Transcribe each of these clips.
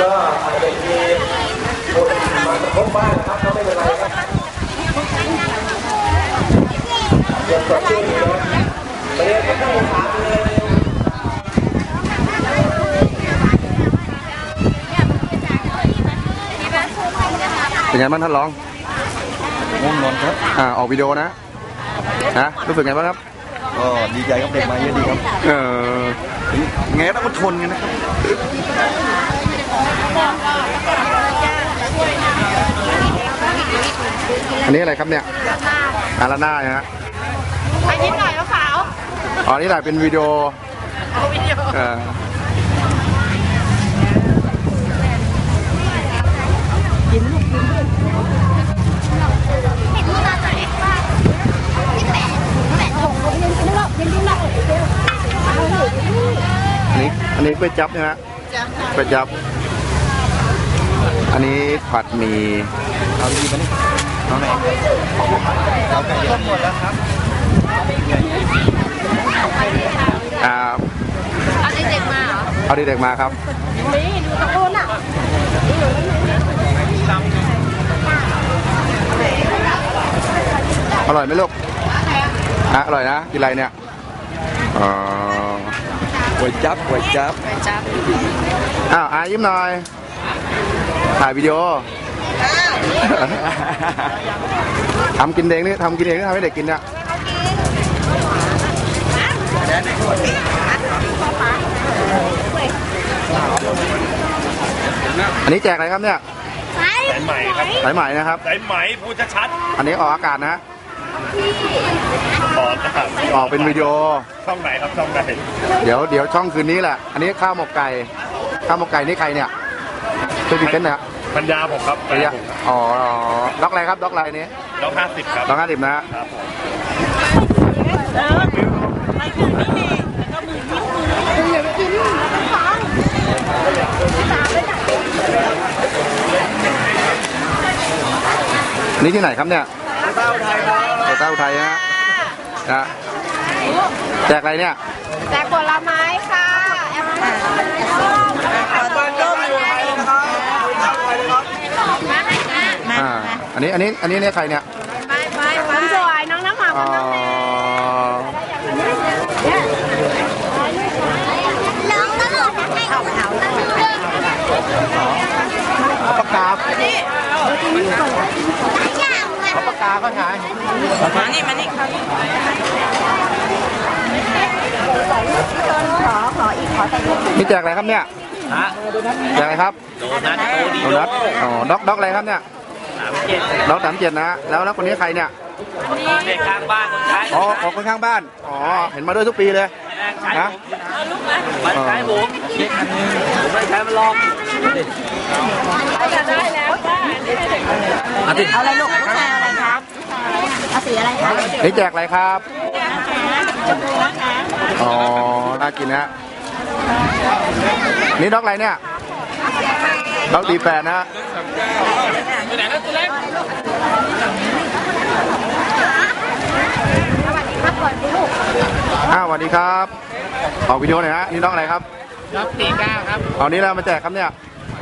ก็อาจจะมีคนมากระทบบ้างนะครับก็ไม่เป็นไรครับยังสดชื่นอยู่นะไปเรียนกันตั้งถามเลยเป็นไงบ้างท่านรองง่วงนอนครับ อ่า ออกวิดีโอนะ นะ รู้สึกไงบ้างครับ ก็ดีใจกับเด็กมาเยอะดีครับ เออไงก็ต้องอดทนกันนะครับ อันนี้อะไรครับเนี่ยอาราน่านะฮะอันนี้หน่อยมะพร้าวอ๋อนี่แหละเป็นวิดีโอเอาวิดีโอเอออันนี้อันนี้ก๋วยจับนะฮะก๋วยจับ อันนี้ผัดหมี่เอาดีมานี่เอาไหนเอาไก่เยอะหมดแล้วครับอ่าเอาเด็กๆมาเหรอเอาเด็กๆมาครับนี่ดูตะโกนอะอร่อยไหมลูกอะอร่อยนะกินอะไรเนี่ยอ๋อก๋วยจับก๋วยจับจับอ้าวอายิ้มหน่อย ถ่ายวิดีโอทำกินเองนี่ทำกินเองนี่ทำให้เด็กกินเนี่ยอันนี้แจกอะไรครับเนี่ยสายไหมครับสายใหม่นะครับสายไหมพูดชัดอันนี้ออกอากาศนะๆบอกนะครับออกเป็นวิดีโอ ช่องไหนครับช่องไหน เดี๋ยวเดี๋ยวช่องคืนนี้แหละ อันนี้ข้าวหมกไก่ ข้าวหมกไก่นี่ใครเนี่ย ช่วยพิมพ์กันนะปัญญาผมครับระยะอ๋อด็อกอะไรครับด็อกอะไรนี้น้องห้าสิบครับด็อกห้าสิบนะครับผมนี่ที่ไหนครับเนี่ยเต้าไทยครับเต้าไทยนะนะแจกอะไรเนี่ย แจกผลไม้ค่ะแอปเปิ้ลมาให้นะมา อ่าอันนี้อันนี้อันนี้เนี่ยใครเนี่ยไปไปไปคนสวยน้องน้ำหอมอ๋อน้องน้องให้เอาเอาปากกาปากกาก็หายมานี่มานี่นี่แจกอะไรครับเนี่ยแจกอะไรครับโดนัทโตดีโดนัทอ๋อด็อกด็อกอะไรครับเนี่ย ด็อกสามเจ็ดนะ แล้วแล้วคนนี้ใครเนี่ยเด็กข้างบ้านคนใช้อ๋อของคนข้างบ้าน อ๋อ เห็นมาด้วยทุกปีเลยใช้นะมันใช้ผมเช็คอันนึงผมไม่ใช้มันลองจะได้แล้วจ้าเอาอะไรลูกลูกชายเอาอะไรครับเอาสีอะไรคะนี่แจกอะไรครับอ๋อ น่ากินนะนี่ด็อกอะไรเนี่ยด็อกดีแปดนะ วสวัสดีครับออกวิดีโอหน่อยฮะนี่ด็อกอะไรครับรับตีเก้าครับเอานี้เรามาแจกครับเนี่ย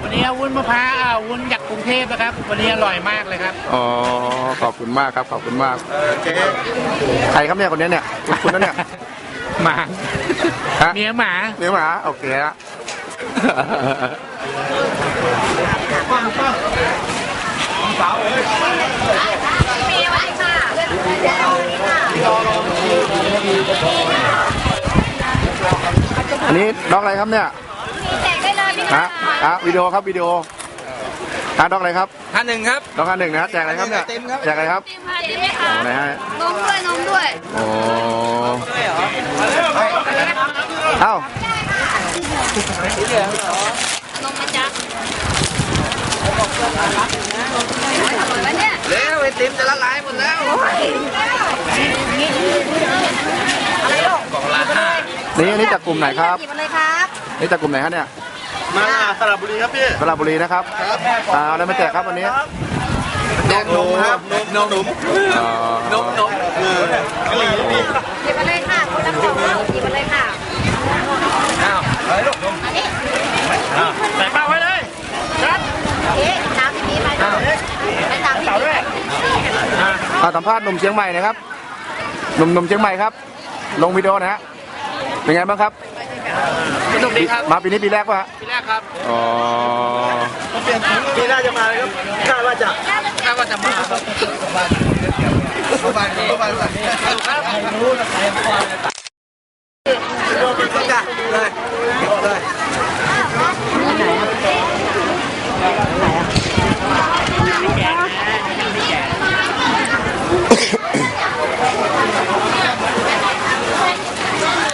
วันนี้วุ้นมะพร้าวอ่าวุ้นจากกรุงเทพนะครับ วันนี้อร่อยมากเลยครับ อ๋อ ขอบคุณมากครับ ขอบคุณมากใครครับเนี่ยคนนี้เนี่ยคุณนั่นเนี่ยหมาฮะเมียหมาเนื้อหมาโอเคฮะมี อันนี้ด็อกอะไรครับเนี่ยแจกได้เลยพี่ฮะฮะวิดีโอครับวิดีโอฮะด็อกอะไรครับท่านหนึ่งครับด็อกอันหนึ่งนะฮะแจกอะไรครับเนี่ยเต็มครับแจกอะไรครับติมค่ะติมไหมคะไหนฮะนมด้วยนมด้วยโอ้เอ้านมนะจ๊ะอร่อยไหมเนี่ยเร็วไอติมจะละลายหมดแล้ว นี่นี่จากกลุ่มไหนครับหยิบมาเลยครับนี่จากกลุ่มไหนฮะเนี่ยมาสระบุรีครับพี่สระบุรีนะครับอ่าแล้วมาแจกครับวันนี้แนมนมครับนมนมนมนมเออกะหรี่พี่หยิบมาเลยค่ะคนละกองหยิบมาเลยค่ะอ้าวไปลูกนมกข้ใส่ป้าไว้เลยครับเอ๊ะน้ำที่มีไปไปตามที่ด้วยอ่าสัมภาษณ์หนุ่มเชียงใหม่นะครับหนุ่มหนุ่มเชียงใหม่ครับ ลงวิดีโอนะฮะ เป็นไงบ้างครับ สนุกดีครับมาปีนี้ปีแรกป่ะฮะที่แรกครับอ๋อปีหน้าจะมาเลยครับคาดว่าจะคาดว่าจะมาครับเข้าบ้านเข้าบ้านก่อนโดนเป็นประกาศเลย